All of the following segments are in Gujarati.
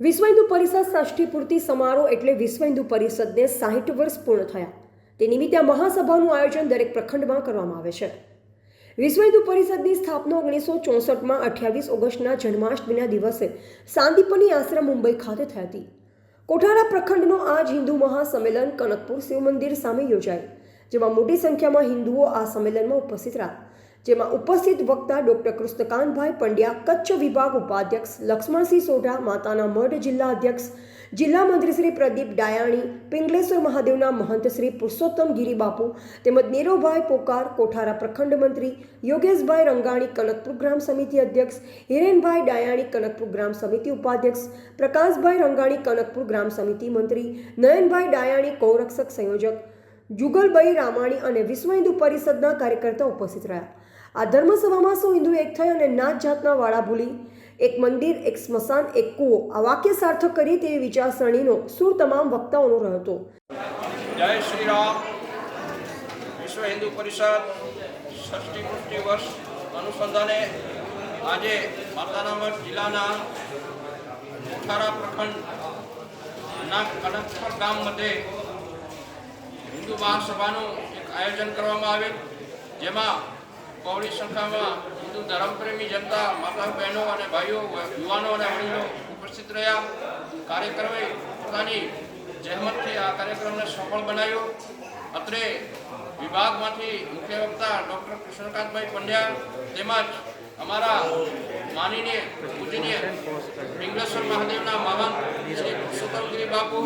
વિશ્વ હિન્દુ પરિષદ ષષ્ઠી પૂર્તિ સમારોહ એટલે વિશ્વ હિન્દુ પરિષદને સાહીઠ વર્ષ પૂર્ણ થયા. તે નિમિત્તે આ મહાસભાનું આયોજન દરેક પ્રખંડમાં કરવામાં આવે છે. વિશ્વ હિન્દુ પરિષદની સ્થાપના ઓગણીસો ચોસઠમાં અઠ્યાવીસ ઓગસ્ટના જન્માષ્ટમીના દિવસે સાંદીપની આશ્રમ મુંબઈ ખાતે થઈ હતી. કોઠારા પ્રખંડનો આજ હિન્દુ મહાસંમેલન કનકપુર શિવ મંદિર સામે યોજાય, જેમાં મોટી સંખ્યામાં હિન્દુઓ આ સંમેલનમાં ઉપસ્થિત રહ્યા. જેમાં ઉપસ્થિત વક્તા ડોક્ટર કૃષ્ણકાંતભાઈ પંડ્યા, કચ્છ વિભાગ ઉપાધ્યક્ષ લક્ષ્મણસિંહ સોઢા, માતાના મઢ જિલ્લા અધ્યક્ષ, જિલ્લા મંત્રી શ્રી પ્રદીપ ડાયાણી, પિંગલેશ્વર મહાદેવના મહંત શ્રી પુરુષોત્તમ ગિરિબાપુ, તેમજ નીરુભાઈ પોકાર, કોઠારા પ્રખંડ મંત્રી, યોગેશભાઈ રંગાણી, કનકપુર ગ્રામ સમિતિ અધ્યક્ષ, હિરેનભાઈ ડાયાણી, કનકપુર ગ્રામ સમિતિ ઉપાધ્યક્ષ, પ્રકાશભાઈ રંગાણી, કનકપુર ગ્રામ સમિતિ મંત્રી, નયનભાઈ ડાયાણી કૌરક્ષક સંયોજક, જુગલભાઈ રામાણી અને વિશ્વ હિન્દુ પરિષદના કાર્યકર્તા ઉપસ્થિત રહ્યા. આ ધર્મસભામાં સૌ હિન્દુ એક થઈ અને નાત જાતના વાળા ભૂલી? એક મંદિર, એક સ્મશાન, એક કૂવો. આ વાક્ય સાર્થક કરી તેવી વિચારસરણીનો સૂર તમામ વક્તાઓનો રહ્યો હતો. જય શ્રી રામ વિશ્વ હિન્દુ પરિષદ ષષ્ઠી પુષ્ટિ વર્ષ અનુસંધાને આજે માતાનામઢ જિલ્લાના કોઠારા પ્રખંડના કનકપર ગામ મધ્યે હિન્દુ મહાસભાનું એક આયોજન કરવામાં આવેલ જેમાં બહોળી સંખ્યામાં હિન્દુ ધર્મપ્રેમી જનતા, માતા, બહેનો અને ભાઈઓ, યુવાનો અને વડીલો ઉપસ્થિત રહ્યા. કાર્યક્રમે પોતાની જહેમતથી આ કાર્યક્રમને સફળ બનાવ્યો. અત્રે વિભાગમાંથી મુખ્ય વક્તા ડૉક્ટર કૃષ્ણકાંતભાઈ પંડ્યા તેમજ અમારા માનીને પૂજનીય પિંગલેશ્વર મહાદેવના મહાન શ્રી પુરુષોત્તમગીરી બાપુ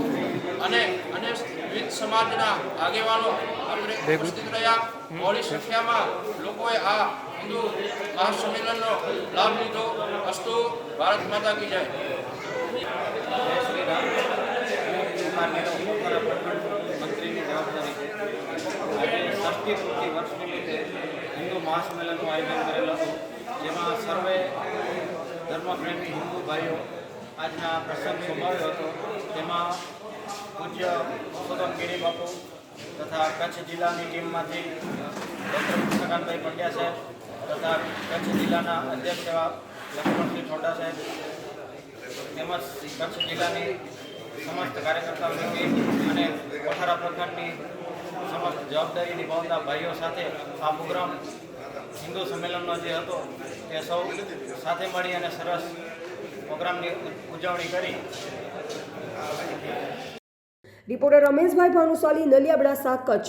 અને અને વિવિધ સમાજના આગેવાનો આપણે ઉપસ્થિત રહ્યા. મોડી સંખ્યામાં લોકોએ આ હિન્દુ મહાસંમેલનનો લાભ લીધો. અસ્તુ ભારત માતા કી જય. શ્રી રામ મંત્રીની જવાબદારી છે હિન્દુ મહાસંમેલનનું આયોજન કરેલું હતું. ધર્મપ્રેમી હિન્દુ ભાઈઓ, આજના પ્રસંગ સંભાળ્યો હતો. તેમાં પૂજ્ય પુરુષોત્તમ ગિરી બાપુ તથા કચ્છ જિલ્લાની ટીમમાંથી ડૉક્ટર કૃષ્ણકાંતભાઈ પંડ્યા સાહેબ તથા કચ્છ જિલ્લાના અધ્યક્ષ એવા લક્ષ્મણસિંહ ઠોડા સાહેબ તેમજ કચ્છ જિલ્લાની સમસ્ત કાર્યકર્તા ટીમ અને કોઠારા પ્રખંડની સમસ્ત જવાબદારી નિભાવતા ભાઈઓ સાથે આ પ્રોગ્રામ હિન્દુ સંમેલનનો જે હતો, તે સૌ સાથે મળી અને સરસ પ્રોગ્રામની ઉજવણી કરી. રિપોર્ટર રમેશભાઈ ભાનુશાલી નલિયાબડાસા કચ્છ